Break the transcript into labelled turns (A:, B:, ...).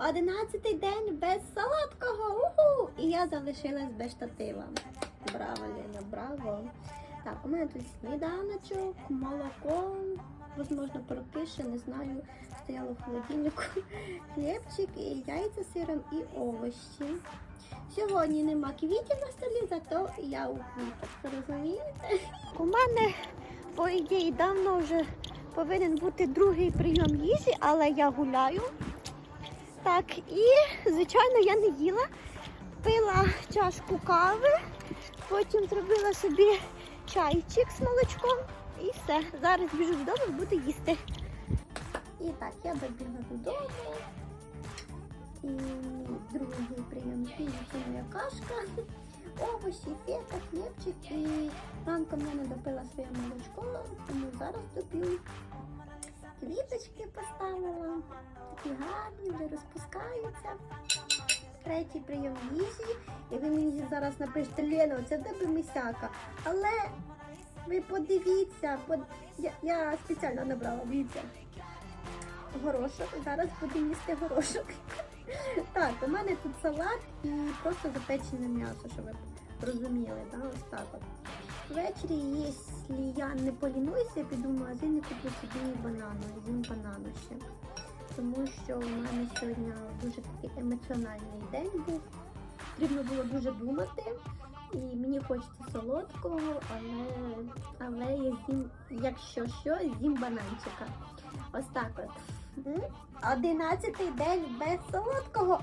A: Одинадцятий день без солодкого. Уху! І я залишилась без штатива. Браво, Лена, браво. Так, у мене тут сніданочок, молоко, можливо, прокише, не знаю. Стояло в холодильнику. Хлібчик, і яйця з сиром і овочі. Сьогодні нема квітів на столі, зато я у квітах, розумієте? У мене, по ідеї, давно вже повинен бути другий прийом їжі, але я гуляю. Так, і, звичайно, я не їла. Пила чашку кави, потім зробила собі чайчик з молочком і все. Зараз біжу додому буду їсти. І так, я добігла додому. І другий прийом це моя кашка, овочі, фета, хлібчик. І ранком я не допила своє молочко, тому зараз доп'ю. Квіточки поставила, такі гарні, вже розпускаються. Третій прийом їжі. І ви мені зараз напишете, Лена, це в тебе місяка. Але ви подивіться, под... я, я спеціально набрала, дивіться. Горошок. Зараз буду їсти горошок. Так, у мене тут салат і просто запечене м'ясо, щоб ви розуміли, да? ось так от. Ввечері, якщо я не полінуюся, піду в магазин і куплю собі банану, з'їм банану ще. Тому що у мене сьогодні дуже такий емоціональний день був. Потрібно було дуже думати. І мені хочеться солодкого, але, але я з'їм, якщо що, з'їм бананчика. Ось так от. Одинадцятий день без солодкого.